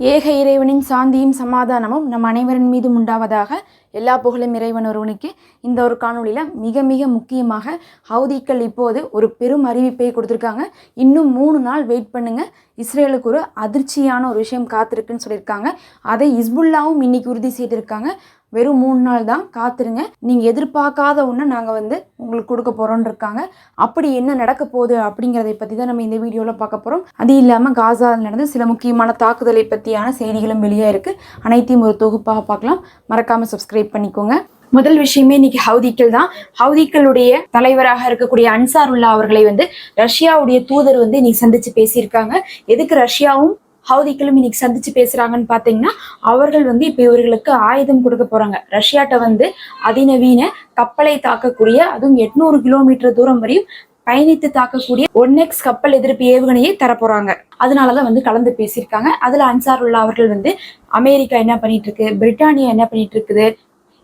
ஏக இறைவனின் சாந்தியும் சமாதானமும் நம் அனைவரின் மீதும் உண்டாவதாக எல்லா புகழும் இறைவன் ஒருவனுக்கு. இந்த ஒரு காணொளியில் மிக மிக முக்கியமாக ஹவுதிக்கள் இப்போது ஒரு பெரும் அறிவிப்பை கொடுத்துருக்காங்க. இன்னும் மூணு நாள் வெயிட் பண்ணுங்கள் இஸ்ரேலுக்கு ஒரு அதிர்ச்சியான ஒரு விஷயம் காத்திருக்குன்னு சொல்லியிருக்காங்க. அதை இஸ்புல்லாவும் இன்னைக்கு உறுதி செய்திருக்காங்க. வெறும் மூணு நாள் தான் காத்துருங்க. நீங்கள் எதிர்பார்க்காத ஒன்று நாங்கள் வந்து உங்களுக்கு கொடுக்க போகிறோன்னு இருக்காங்க. அப்படி என்ன நடக்க போகுது அப்படிங்கிறதை பற்றி தான் நம்ம இந்த வீடியோவில் பார்க்க போகிறோம் அது இல்லாமல் காசாவில் நடந்து சில முக்கியமான தாக்குதலை பற்றியான செய்திகளும் வெளியே இருக்குது அனைத்தையும் ஒரு தொகுப்பாக பார்க்கலாம். மறக்காமல் சப்ஸ்கிரைப் பண்ணிக்கோங்க. முதல் விஷயமே இன்னைக்கு ஹவுதிக்கள் தான். ஹவுதிக்களுடைய தலைவராக இருக்கக்கூடிய அன்சாருல்லா அவர்களை வந்து ரஷ்யாவுடைய தூதர் வந்து இன்னைக்கு சந்திச்சு பேசியிருக்காங்க. எதுக்கு ரஷ்யாவும் ஹவுதிக்களும் இன்னைக்கு சந்திச்சு பேசுறாங்கன்னு பாத்தீங்கன்னா அவர்கள் வந்து இப்ப இவர்களுக்கு ஆயுதம் கொடுக்க போறாங்க. ரஷ்யாட்ட வந்து அதிநவீன கப்பலை தாக்கக்கூடிய அதுவும் எட்நூறு கிலோமீட்டர் தூரம் வரையும் பயணித்து தாக்கக்கூடிய ஒன் எக்ஸ் கப்பல் எதிர்ப்பு ஏவுகணையை தரப்போறாங்க அதனாலதான் வந்து கலந்து பேசியிருக்காங்க. அதுல உள்ள அவர்கள் வந்து அமெரிக்கா என்ன பண்ணிட்டு இருக்கு? பிரிட்டானியா என்ன பண்ணிட்டு இருக்குது?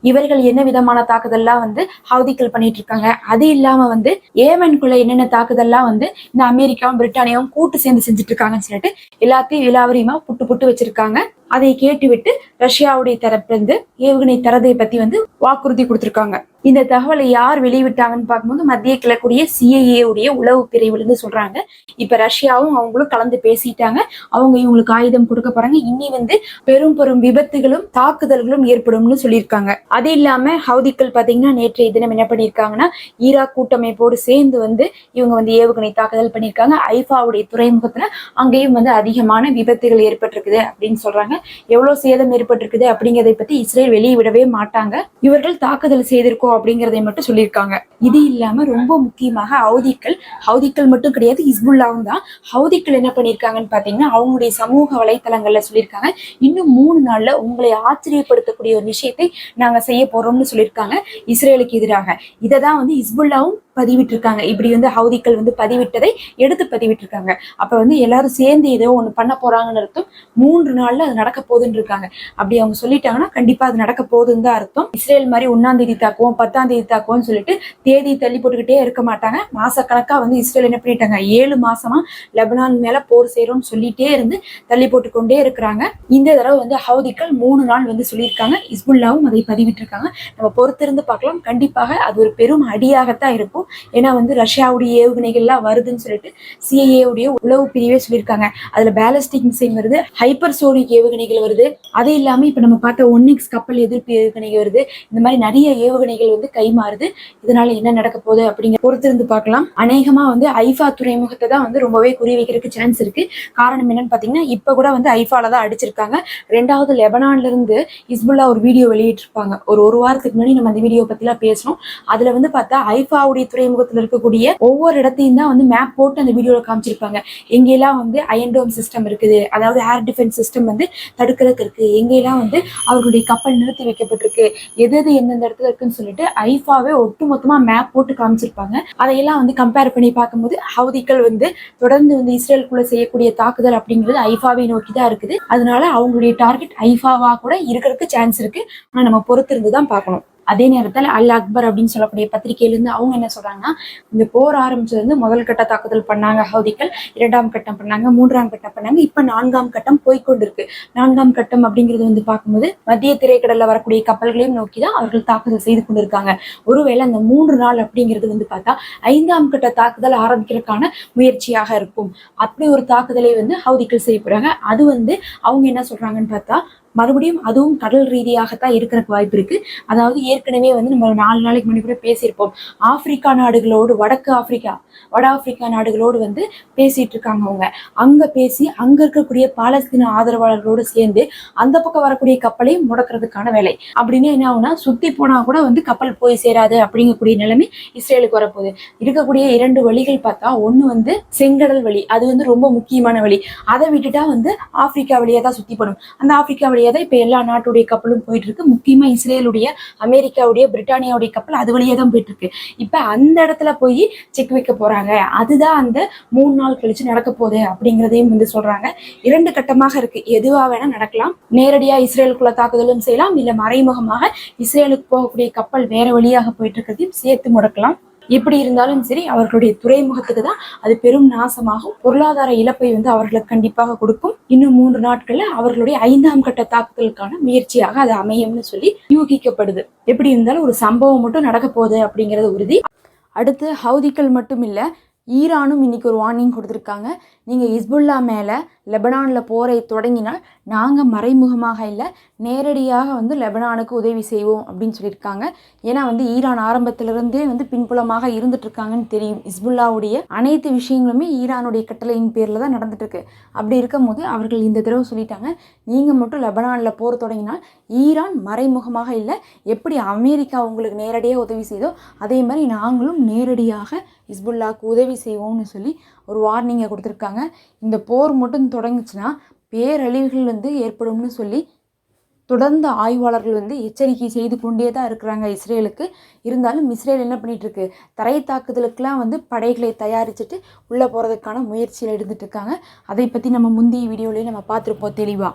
இவர்கள் என்ன விதமான தாக்குதல்லாம் வந்து ஹவுதிக்கள் பண்ணிட்டு இருக்காங்க அது இல்லாம வந்து ஏமனுக்குள்ள என்னென்ன தாக்குதல்லாம் வந்து இந்த அமெரிக்காவும் பிரிட்டானியாவும் கூட்டு சேர்ந்து செஞ்சுட்டு இருக்காங்கன்னு சொல்லிட்டு எல்லாத்தையும் விலாவரியமா புட்டு புட்டு வச்சிருக்காங்க. அதை கேட்டுவிட்டு ரஷ்யாவுடைய தரப்பிலிருந்து ஏவுகணை தரதை பத்தி வந்து வாக்குறுதி கொடுத்திருக்காங்க. இந்த தகவலை யார் வெளியிட்டாங்கன்னு பார்க்கும்போது மத்திய கிழக்குடைய சிஐஏ உடைய உளவு பிரிவுலேருந்து சொல்றாங்க. இப்ப ரஷ்யாவும் அவங்களும் கலந்து பேசிட்டாங்க. அவங்க இவங்களுக்கு ஆயுதம் கொடுக்க போறாங்க. இனி வந்து பெரும் பெரும் விபத்துகளும் தாக்குதல்களும் ஏற்படும்னு சொல்லியிருக்காங்க. அது இல்லாம ஹவுதிக்கள் பாத்தீங்கன்னா நேற்றைய தினம் என்ன பண்ணியிருக்காங்கன்னா ஈராக் கூட்டமைப்போடு சேர்ந்து வந்து இவங்க வந்து ஏவுகணை தாக்குதல் பண்ணியிருக்காங்க. ஐஃபாவுடைய துறைமுகத்துல அங்கேயும் வந்து அதிகமான விபத்துகள் ஏற்பட்டிருக்குது அப்படின்னு சொல்றாங்க. எவ்வளவு சேதம் ஏற்பட்டிருக்குது அப்படிங்கிறதை பத்தி இஸ்ரேல் வெளியே விடவே மாட்டாங்க. இவர்கள் தாக்குதல் செய்திருக்கோம் அப்படிங்கறதை மட்டும் சொல்லியிருக்காங்க. இது இல்லாம ரொம்ப முக்கியமாக ஹவுதிக்கள் ஹவுதிக்கள் மட்டும் கிடையாது ஹிஸ்புல்லாவும் தான். ஹவுதிக்கள் என்ன பண்ணியிருக்காங்கன்னு பாத்தீங்கன்னா அவங்களுடைய சமூக வலைத்தளங்கள்ல சொல்லியிருக்காங்க. இன்னும் மூணு நாள்ல உங்களை ஆச்சரியப்படுத்தக்கூடிய ஒரு விஷயத்தை நாங்க செய்ய போறோம்னு சொல்லியிருக்காங்க. இஸ்ரேலுக்கு எதிராக. இதை தான் வந்து ஹிஸ்புல்லாவும் பதிவிட்டிருக்காங்க. இப்படி வந்து ஹவுதிக்கள் வந்து பதிவிட்டதை எடுத்து பதிவிட்டிருக்காங்க. அப்ப வந்து எல்லாரும் சேர்ந்து ஏதோ ஒண்ணு பண்ண போறாங்கன்னு அர்த்தம். மூன்று நாள்ல அது நடக்க போகுதுன்னு இருக்காங்க. அப்படி அவங்க சொல்லிட்டாங்கன்னா கண்டிப்பா அது நடக்க போகுதுன்னு தான் அர்த்தம். இஸ்ரேல் மாதிரி ஒன்னாம் தேதி தாக்குவோம் பத்தாம் தேதி தாக்குவோம்னு சொல்லிட்டு தேதி தள்ளி போட்டுக்கிட்டே இருக்க மாட்டாங்க. மாசக்கணக்கா வந்து இஸ்ரேல் என்ன பண்ணிட்டாங்க? ஏழு மாசமா லெபனான் மேல போர் செய்யறோம்னு சொல்லிட்டே இருந்து தள்ளி போட்டுக்கொண்டே இருக்கிறாங்க. இந்த தடவை வந்து ஹவுதிக்கள் மூணு நாள் வந்து சொல்லியிருக்காங்க. இஸ்புல்லாவும் அதை பதிவிட்டிருக்காங்க. நம்ம பொறுத்திருந்து பார்க்கலாம். கண்டிப்பாக அது ஒரு பெரும் அடியாகத்தான் இருக்கும். ஏன்னா வந்து ரஷ்யாவுடைய ஏவுகணைகள்லாம் வருதுன்னு சொல்லிட்டு சிஐஏவுடைய உளவு பிரிவே சொல்லியிருக்காங்க. அதுல பேலஸ்டிக் மிசைல் வருது ஹைப்பர் சோனிக் ஏவுகணைகள் வருது. அது இல்லாம இப்ப நம்ம பார்த்த ஒன்னிக்ஸ் கப்பல் எதிர்ப்பு ஏவுகணைகள் வருது. இந்த மாதிரி நிறைய ஏவுகணைகள் வந்து கை மாறுது இதனால என்ன நடக்க போகுது அப்படிங்கிற பொறுத்திருந்து பார்க்கலாம். அநேகமா வந்து ஐஃபா துறைமுகத்தை தான் வந்து ரொம்பவே குறி வைக்கிறதுக்கு சான்ஸ் இருக்கு. காரணம் என்னன்னு பாத்தீங்கன்னா இப்ப கூட வந்து ஐஃபால தான் அடிச்சிருக்காங்க. ரெண்டாவது லெபனான்ல இருந்து இஸ்புல்லா ஒரு வீடியோ வெளியிட்டிருப்பாங்க. ஒரு ஒரு வாரத்துக்கு முன்னாடி நம்ம அந்த வீடியோ பத்திலாம் பேசணும் அதுல வந்து பார்த்தா ஐஃபாவுடைய துறைமுகத்துல இருக்கக்கூடிய ஒவ்வொரு இடத்தையும் தான் வந்து மேப் போட்டு அந்த வீடியோல காமிச்சிருப்பாங்க. எங்கெல்லாம் வந்து அயன்டோம் சிஸ்டம் இருக்குது. அதாவது ஏர் டிஃபென்ஸ் சிஸ்டம் வந்து தடுக்கிறதுக்கு இருக்கு. எங்கெல்லாம் வந்து அவர்களுடைய கப்பல் நிறுத்தி வைக்கப்பட்டிருக்கு. எது எது எந்தெந்த இடத்துல இருக்குன்னு சொல்லிட்டு ஐஃபாவே ஒட்டுமொத்தமா மேப் போட்டு காமிச்சிருப்பாங்க. அதையெல்லாம் வந்து கம்பேர் பண்ணி பார்க்கும்போது ஹவுதிகள் வந்து தொடர்ந்து வந்து இஸ்ரேலுக்குள்ள செய்யக்கூடிய தாக்குதல் அப்படிங்கிறது ஐஃபாவை நோக்கி தான் இருக்குது. அதனால அவங்களுடைய டார்கெட் ஐஃபாவா கூட இருக்கிறதுக்கு சான்ஸ் இருக்கு. ஆனா நம்ம பொறுத்திருந்து தான் பார்க்கணும். அதே நேரத்தில் அல் அக்பர் அப்படின்னு சொல்லக்கூடிய பத்திரிகையிலேருந்து அவங்க என்ன சொல்றாங்கன்னா இந்த போர் ஆரம்பிச்சது வந்து முதல் கட்ட தாக்குதல் பண்ணாங்க ஹவுதிகள் இரண்டாம் கட்டம் பண்ணாங்க மூன்றாம் கட்டம் பண்ணாங்க இப்ப நான்காம் கட்டம் போய்க்கொண்டிருக்கு. நான்காம் கட்டம் அப்படிங்கிறது வந்து பார்க்கும்போது மத்திய திரைக்கடல்ல வரக்கூடிய கப்பல்களையும் நோக்கி தான் அவர்கள் தாக்குதல் செய்து கொண்டிருக்காங்க. ஒருவேளை அந்த மூன்று நாள் அப்படிங்கிறது வந்து பார்த்தா ஐந்தாம் கட்ட தாக்குதல் ஆரம்பிக்கிறதுக்கான முயற்சியாக இருக்கும். அப்படி ஒரு தாக்குதலை வந்து ஹவுதிகள் செய்ய போறாங்க. அது வந்து அவங்க என்ன சொல்றாங்கன்னு பார்த்தா மறுபடியும் அதுவும் கடல் ரீதியாகத்தான் இருக்கிறதுக்கு வாய்ப்பு இருக்கு. அதாவது ஏற்கனவே வந்து நம்ம நாலு நாளைக்கு முன்னாடி கூட பேசியிருப்போம். ஆப்பிரிக்கா நாடுகளோடு வடக்கு ஆப்பிரிக்கா வட ஆப்பிரிக்கா நாடுகளோடு வந்து பேசிட்டு இருக்காங்க அவங்க. அங்க பேசி அங்க இருக்கக்கூடிய பாலஸ்தீன ஆதரவாளர்களோடு சேர்ந்து அந்த பக்கம் வரக்கூடிய கப்பலை முடக்கிறதுக்கான வேலை. அப்படின்னு என்ன ஆகுனா சுத்தி போனா கூட வந்து கப்பல் போய் சேராது அப்படிங்கக்கூடிய நிலைமை இஸ்ரேலுக்கு வரப்போகுது. இருக்கக்கூடிய இரண்டு வழிகள் பார்த்தா ஒண்ணு வந்து செங்கடல் வழி அது வந்து ரொம்ப முக்கியமான வழி. அதை விட்டுட்டா வந்து ஆப்பிரிக்கா வழியா தான் சுத்தி போடும் அந்த ஆப்பிரிக்கா வழியா தான் இப்ப எல்லா நாட்டுடைய கப்பலும் போயிட்டு இருக்கு முக்கியமா இஸ்ரேலுடைய அமெரிக்காவுடைய பிரிட்டானியாவுடைய கப்பல் அது வழியா தான் போயிட்டு இருக்கு இப்ப அந்த இடத்துல போய் செக் வைக்க போறாங்க. அதுதான் அந்த மூணு நாள் கழிச்சு நடக்க போகுது அப்படிங்கிறதையும் வந்து சொல்றாங்க. இரண்டு கட்டமாக இருக்கு. எதுவா வேணா நடக்கலாம். நேரடியா இஸ்ரேலுக்குள்ள தாக்குதலும் செய்யலாம். இல்ல மறைமுகமாக இஸ்ரேலுக்கு போகக்கூடிய கப்பல் வேற வழியாக போயிட்டு இருக்கிறதையும் சேர்த்து முடக்கலாம். எப்படி இருந்தாலும் சரி அவர்களுடைய துறைமுகத்துக்கு தான் அது பெரும் நாசமாகும். பொருளாதார இழப்பை வந்து அவர்களுக்கு கண்டிப்பாக கொடுக்கும். இன்னும் மூன்று நாட்கள்ல அவர்களுடைய ஐந்தாம் கட்ட தாக்குதலுக்கான முயற்சியாக அது அமையும்னு சொல்லி யூகிக்கப்படுது. எப்படி இருந்தாலும் ஒரு சம்பவம் மட்டும் நடக்க போகுது அப்படிங்கிறது உறுதி. அடுத்து ஹவுதிகள் மட்டும் இல்லை ஈரானும் இன்னைக்கு ஒரு வார்னிங் கொடுத்துருக்காங்க. நீங்கள் இஸ்புல்லா மேலே லெபனானில் போரை தொடங்கினால் நாங்கள் மறைமுகமாக இல்லை நேரடியாக வந்து லெபனானுக்கு உதவி செய்வோம் அப்படின்னு சொல்லியிருக்காங்க. ஏன்னா வந்து ஈரான் ஆரம்பத்திலிருந்தே வந்து பின்புலமாக இருந்துட்டுருக்காங்கன்னு தெரியும். இஸ்புல்லாவுடைய அனைத்து விஷயங்களுமே ஈரானுடைய கட்டளையின் பேரில் தான் நடந்துட்டுருக்கு. அப்படி இருக்கும் போது அவர்கள் இந்த தடவை சொல்லிட்டாங்க நீங்கள் மட்டும் லெபனானில் போர் தொடங்கினால் ஈரான் மறைமுகமாக இல்லை எப்படி அமெரிக்கா உங்களுக்கு நேரடியாக உதவி செய்தோ அதே மாதிரி நாங்களும் நேரடியாக இஸ்புல்லாவுக்கு உதவி செய்வோம்னு சொல்லி ஒரு வார்னிங்கை கொடுத்துருக்காங்க. இந்த போர் மட்டும் தொடங்குச்சுன்னா பேரழிவுகள் வந்து ஏற்படும்னு சொல்லி தொடர்ந்து ஆய்வாளர்கள் வந்து எச்சரிக்கை செய்து கொண்டே தான் இருக்கிறாங்க இஸ்ரேலுக்கு. இருந்தாலும் இஸ்ரேல் என்ன பண்ணிகிட்ருக்கு தரை தாக்குதலுக்கெலாம் வந்து படைகளை தயாரிச்சுட்டு உள்ளே போகிறதுக்கான முயற்சியில் எடுத்துகிட்டு இருக்காங்க. அதை பற்றி நம்ம முந்தைய வீடியோலேயே நம்ம பார்த்துருப்போம் தெளிவாக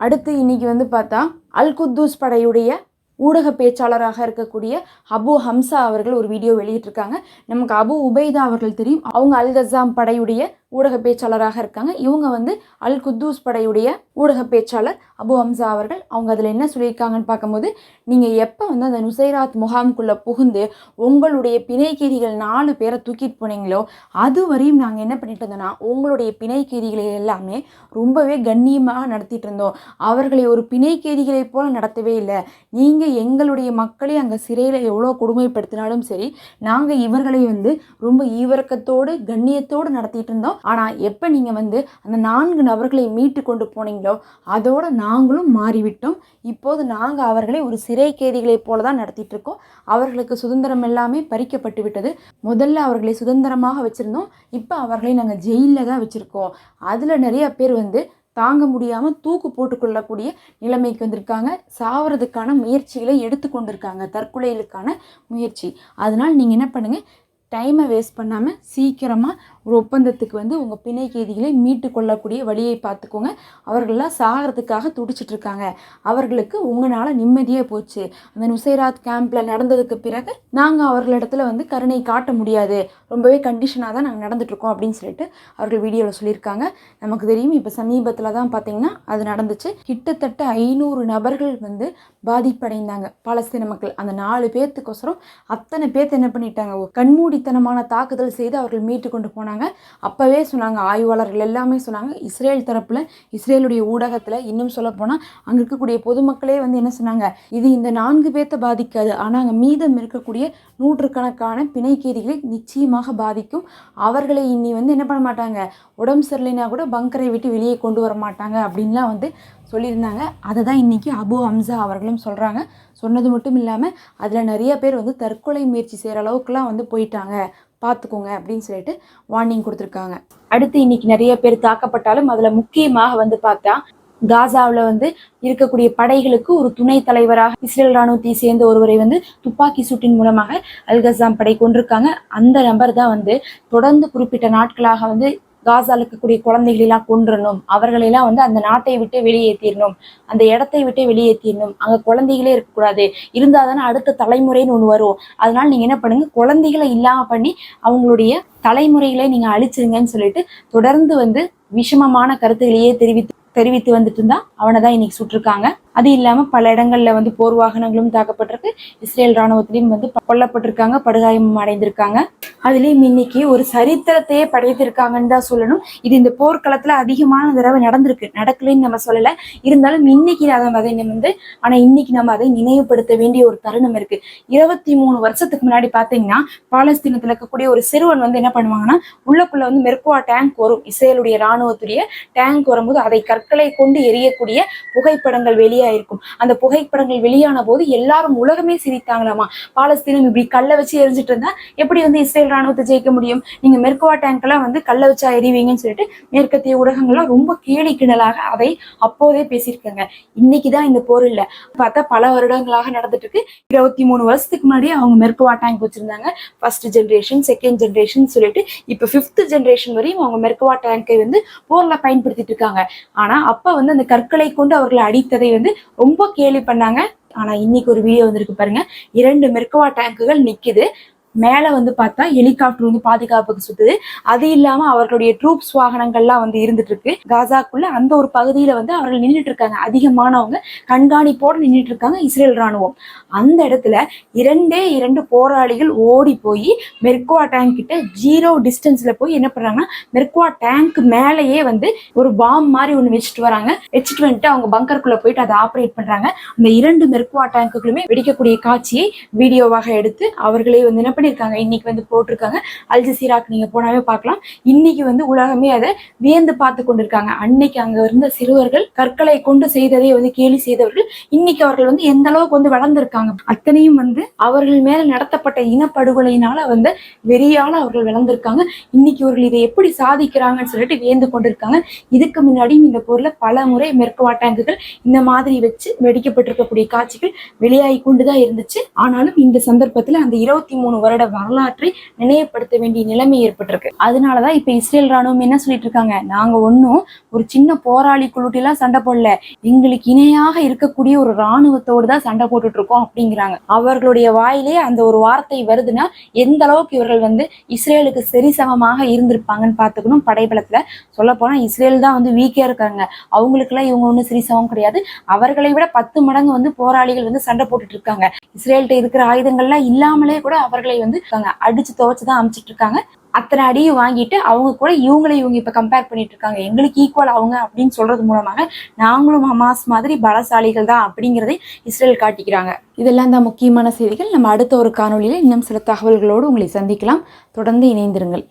அடுத்து இன்னைக்கு வந்து பார்த்தா அல் குத்தூஸ் படையுடைய ஊடக பேச்சாளராக இருக்கக்கூடிய அபு ஹம்சா அவர்கள் ஒரு வீடியோ வெளியிட்டிருக்காங்க. நமக்கு அபு உபைதா அவர்கள் தெரியும். அவங்க அல்கசாம் படையுடைய ஊடக பேச்சாளராக இருக்காங்க. இவங்க வந்து அல் குத்தூஸ் படையுடைய ஊடக பேச்சாளர் அபு ஹம்சா அவர்கள். அவங்க அதில் என்ன சொல்லியிருக்காங்கன்னு பார்க்கும்போது நீங்கள் எப்போ வந்து அந்த நுசைராத் முகாம்குள்ளே புகுந்து உங்களுடைய பிணைக்கீதிகள் நாலு பேரை தூக்கிட்டு போனீங்களோ அது வரையும் நாங்கள் என்ன பண்ணிட்டு இருந்தோம்னா உங்களுடைய பிணைக்கீதிகளை எல்லாமே ரொம்பவே கண்ணியமாக நடத்திட்டு இருந்தோம். அவர்களை ஒரு பிணைக்கீதிகளை போல் நடத்தவே இல்லை. நீங்கள் எங்களுடைய மக்களை அங்கே சிறையில் எவ்வளோ கொடுமைப்படுத்தினாலும் சரி நாங்கள் இவர்களை வந்து ரொம்ப ஈவரக்கத்தோடு கண்ணியத்தோடு நடத்திட்டு இருந்தோம். ஆனால் எப்போ நீங்கள் வந்து அந்த நான்கு நபர்களை மீட்டு கொண்டு போனீங்களோ அதோட நாங்களும் மாறிவிட்டோம். இப்போது நாங்கள் அவர்களை ஒரு சிறை கைதிகளைப் போல தான் நடத்திட்டு இருக்கோம் அவர்களுக்கு சுதந்திரம் எல்லாமே பறிக்கப்பட்டு விட்டது. முதல்ல அவர்களை சுதந்திரமாக வச்சுருந்தோம். இப்போ அவர்களை நாங்கள் ஜெயிலில் தான் வச்சுருக்கோம். அதில் நிறைய பேர் வந்து தாங்க முடியாமல் தூக்கு போட்டுக்கொள்ளக்கூடிய நிலைமைக்கு வந்திருக்காங்க. சாவறதுக்கான முயற்சிகளை எடுத்து கொண்டிருக்காங்க. தற்கொலைகளுக்கான முயற்சி. அதனால் நீங்கள் என்ன பண்ணுங்கள் டைமை வேஸ்ட் பண்ணாமல் சீக்கிரமாக ஒரு ஒப்பந்தத்துக்கு வந்து உங்கள் பிணை கைதிகளை மீட்டு கொள்ளக்கூடிய வழியை பார்த்துக்கோங்க. அவர்கள்லாம் சாகிறதுக்காக துடிச்சிட்ருக்காங்க அவர்களுக்கு உங்களால் நிம்மதியே போச்சு. அந்த நுசைராத் கேம்பில் நடந்ததுக்கு பிறகு நாங்கள் அவர்களிடத்துல வந்து கருணை காட்ட முடியாது. ரொம்பவே கண்டிஷனாக தான் நாங்கள் நடந்துட்டுருக்கோம் அப்படின்னு சொல்லிட்டு அவர்கள் வீடியோவில் சொல்லியிருக்காங்க. நமக்கு தெரியும் இப்போ சமீபத்தில் தான் பார்த்திங்கன்னா அது நடந்துச்சு. கிட்டத்தட்ட ஐநூறு நபர்கள் வந்து பாதிப்படைந்தாங்க. பாலஸ்தீன மக்கள். அந்த நாலு பேர்த்துக்கோசரம் அத்தனை பேர்த்து என்ன பண்ணிட்டாங்க? கண்மூடித்தனமான தாக்குதல் செய்து அவர்கள் மீட்டு கொண்டு போனாங்க. அப்போவே சொன்னாங்க ஆய்வாளர்கள் எல்லாமே சொன்னாங்க. இஸ்ரேல் தரப்பில் இஸ்ரேலுடைய ஊடகத்தில் இன்னும் சொல்லப்போனால் அங்கே இருக்கக்கூடிய பொதுமக்களே வந்து என்ன சொன்னாங்க? இது இந்த நான்கு பேர்த்த பாதிக்காது. ஆனால் அங்கே மீதம் இருக்கக்கூடிய நூற்றுக்கணக்கான பிணைக்கேதிகளை நிச்சயமாக பாதிக்கும். அவர்களை இனி வந்து என்ன பண்ண மாட்டாங்க? உடம்பு சரியில்லைனா கூட பங்கரை விட்டு வெளியே கொண்டு வர மாட்டாங்க அப்படின்லாம் வந்து சொல்லியிருந்தாங்க. அதை தான் இன்றைக்கி அபு ஹம்சா அவர்களும் சொல்கிறாங்க சொன்னது மட்டும் இல்லாமல் அதில் நிறைய பேர் வந்து தற்கொலை முயற்சி செய்கிற அளவுக்குலாம் வந்து போயிட்டாங்க. பார்த்துக்கோங்க அப்படின்னு சொல்லிட்டு வார்னிங் கொடுத்துருக்காங்க. அடுத்து இன்னைக்கு நிறைய பேர் தாக்கப்பட்டாலும் அதில் முக்கியமாக வந்து பார்த்தா காசாவில் வந்து இருக்கக்கூடிய படைகளுக்கு ஒரு துணை தலைவராக இஸ்ரேல் ராணுவத்தை சேர்ந்த ஒருவரை வந்து துப்பாக்கி சூட்டின் மூலமாக அல்கசாம் படை கொண்டிருக்காங்க. அந்த நபர் தான் வந்து தொடர்ந்து குறிப்பிட்ட நாட்களாக வந்து காசால இருக்கக்கூடிய குழந்தைகளெல்லாம் கொன்றணும் அவர்களெல்லாம் வந்து அந்த நாட்டை விட்டு வெளியேற்றிடணும் அந்த இடத்தை விட்டு வெளியேற்றிடணும் அங்கே குழந்தைகளே இருக்கக்கூடாது. இருந்தால் தானே அடுத்த தலைமுறைன்னு ஒன்று வரும். அதனால நீங்கள் என்ன பண்ணுங்க? குழந்தைகளை இல்லாமல் பண்ணி அவங்களுடைய தலைமுறைகளை நீங்கள் அழிச்சிருங்கன்னு சொல்லிட்டு தொடர்ந்து வந்து விஷமமான கருத்துக்களையே தெரிவித்து தெரிவித்து வந்துட்டு இருந்தா அவனை தான் இன்னைக்கு சுட்டிருக்காங்க. அது இல்லாம பல இடங்கள்ல வந்து போர் வாகனங்களும் தாக்கப்பட்டிருக்கு. இஸ்ரேல் ராணுவத்திலையும் வந்து கொல்லப்பட்டிருக்காங்க படுகாயம் அடைந்திருக்காங்க. அதுலயும் இன்னைக்கு ஒரு சரித்திரத்தையே படைத்திருக்காங்கன்னு தான் சொல்லணும். இது இந்த போர்க்களத்துல அதிகமான தடவை நடந்திருக்கு. நடக்கலைன்னு நம்ம சொல்லல. இருந்தாலும் இன்னைக்கு அதை அதை வந்து ஆனா இன்னைக்கு நம்ம அதை நினைவுபடுத்த வேண்டிய ஒரு தருணம் இருக்கு. இருபத்தி மூணு வருஷத்துக்கு முன்னாடி பாத்தீங்கன்னா பாலஸ்தீனத்துல இருக்கக்கூடிய ஒரு சிறுவன் வந்து என்ன பண்ணுவாங்கன்னா உள்ளக்குள்ள வந்து மெர்குவா டேங்க் வரும். இஸ்ரேலுடைய ராணுவத்துடைய டேங்க் வரும்போது அதை கற்களை கொண்டு எரியக்கூடிய புகைப்படங்கள் வெளியாயிருக்கும். அந்த புகைப்படங்கள் வெளியான போது எல்லாரும் உலகமே சிரித்தாங்களாமா. பாலஸ்தீனம் இப்படி கல்லை வச்சு எரிஞ்சிட்டு இருந்தா எப்படி வந்து இஸ்ரேல் ராணுவத்தை ஜெயிக்க முடியும்? நீங்க மெர்கவா டேங்க் எல்லாம் வந்து கல்லை வச்சா எறிவீங்கன்னு சொல்லிட்டு மேற்கத்திய ஊடகங்கள்லாம் ரொம்ப கேலி கிணலாக அதை அப்போதே பேசியிருக்காங்க. இன்னைக்குதான் இந்த போர் இல்ல. பார்த்தா பல வருடங்களாக நடந்துட்டு இருக்கு இருபத்தி மூணு வருஷத்துக்கு முன்னாடி அவங்க மெர்கவா டேங்க் வச்சிருந்தாங்க. ஃபர்ஸ்ட் ஜென்ரேஷன் செகண்ட் ஜென்ரேஷன் சொல்லிட்டு இப்ப ஃபிஃப்த் ஜென்ரேஷன் வரையும் அவங்க மெர்கவா டேங்கை வந்து போர்ல பயன்படுத்திட்டு இருக்காங்க. ஆனா அப்ப வந்து அந்த கற்களை கொண்டு அவர்களை அடித்ததை வந்து ரொம்ப கேலி பண்ணாங்க. ஆனா இன்னைக்கு ஒரு வீடியோ வந்திருக்கு பாருங்க. இரண்டு மெர்கவா டேங்குகள் நிக்குது. மேலே வந்து பார்த்தா ஹெலிகாப்டர் வந்து பாதுகாப்புக்கு சுத்துது. அது இல்லாம அவர்களுடைய ட்ரூப்ஸ் வாகனங்கள்லாம் வந்து இருந்துட்டு இருக்கு. காசாக்குள்ள அந்த ஒரு பகுதியில வந்து அவர்கள் நின்றுட்டு இருக்காங்க. அதிகமானவங்க கண்காணிப்போடு நின்றுட்டு இருக்காங்க இஸ்ரேல் ராணுவம். அந்த இடத்துல இரண்டே இரண்டு போராளிகள் ஓடி போய் மெர்குவா டேங்க் கிட்ட ஜீரோ டிஸ்டன்ஸ்ல போய் என்ன பண்றாங்கன்னா மெர்குவா டேங்க் மேலேயே வந்து ஒரு பாம் மாதிரி ஒன்று வச்சுட்டு வராங்க. வச்சுட்டு வந்துட்டு அவங்க பங்கருக்குள்ள போயிட்டு அதை ஆப்ரேட் பண்றாங்க. அந்த இரண்டு மெர்குவா டேங்குகளுமே வெடிக்கக்கூடிய காட்சியை வீடியோவாக எடுத்து அவர்களே வந்து என்ன பண்ணியிருக்காங்க. இன்னைக்கு வந்து போட்டிருக்காங்க. அல் ஜசீராக்கு நீங்க போனாவே பார்க்கலாம். இன்னைக்கு வந்து உலகமே அதை வியந்து பார்த்து கொண்டிருக்காங்க. அன்னைக்கு அங்கே இருந்த சிறுவர்கள் கற்களை கொண்டு செய்ததை வந்து கேலி செய்தவர்கள் இன்னைக்கு அவர்கள் வந்து எந்த அளவுக்கு வந்து வளர்ந்திருக்காங்க. அத்தனையும் வந்து அவர்கள் மேல நடத்தப்பட்ட இனப்படுகொலையினால வந்து வெறியால அவர்கள் வளர்ந்திருக்காங்க. இன்னைக்கு அவர்கள் இதை எப்படி சாதிக்கிறாங்கன்னு சொல்லிட்டு வியந்து கொண்டிருக்காங்க. இதுக்கு முன்னாடியும் இந்த பொருளை பல முறை மெர்கவா டேங்குகள் இந்த மாதிரி வச்சு வெடிக்கப்பட்டிருக்கக்கூடிய காட்சிகள் வெளியாகி கொண்டுதான் இருந்துச்சு. ஆனாலும் இந்த சந்தர்ப்பத்துல அந்த இருபத்தி மூணு வருடம் வருட வரலாற்றை நினைவுபடுத்த வேண்டிய நிலைமை ஏற்பட்டிருக்கு. அதனாலதான் இப்ப இஸ்ரேல் ராணுவம் என்ன சொல்லிட்டு இருக்காங்க? நாங்க ஒன்னும் ஒரு சின்ன போராளி குழுட்டிலாம் சண்டை போடல. எங்களுக்கு இணையாக இருக்கக்கூடிய ஒரு ராணுவத்தோடு தான் சண்டை போட்டுட்டு இருக்கோம் அப்படிங்கிறாங்க. அவர்களுடைய வாயிலே அந்த ஒரு வார்த்தை வருதுன்னா எந்த அளவுக்கு இவர்கள் வந்து இஸ்ரேலுக்கு சரிசமமாக இருந்திருப்பாங்கன்னு பார்த்துக்கணும். படைபலத்துல சொல்ல போனா இஸ்ரேல் தான் வந்து வீக்கா இருக்காங்க. அவங்களுக்குலாம் இவங்க ஒன்றும் சரிசமம் கிடையாது. அவர்களை விட பத்து மடங்கு வந்து போராளிகள் வந்து சண்டை போட்டுட்டு இருக்காங்க. இஸ்ரேல்கிட்ட இருக்கிற ஆயுதங்கள்லாம் இல்லாமலே கூட அவர்களை வந்து அடிச்சு துவைச்சுதான் அமைச்சிட்டு இருக்காங்க. அத்தனை அடியும் வாங்கிட்டு அவங்க கூட இவங்களை இவங்க இப்ப கம்பேர் பண்ணிட்டு இருக்காங்க. எங்களுக்கு ஈக்குவல் அவங்க அப்படின்னு சொல்றது மூலமாக நாங்களும் ஹமாஸ் மாதிரி பலசாலிகள் தான் அப்படிங்கிறதை இஸ்ரேல் காட்டிக்கிறாங்க. இதெல்லாம் தான் முக்கியமான செய்திகள். நம்ம அடுத்த ஒரு காணொளியில இன்னும் சில தகவல்களோடு உங்களை சந்திக்கலாம். தொடர்ந்து இணைந்திருங்கள்.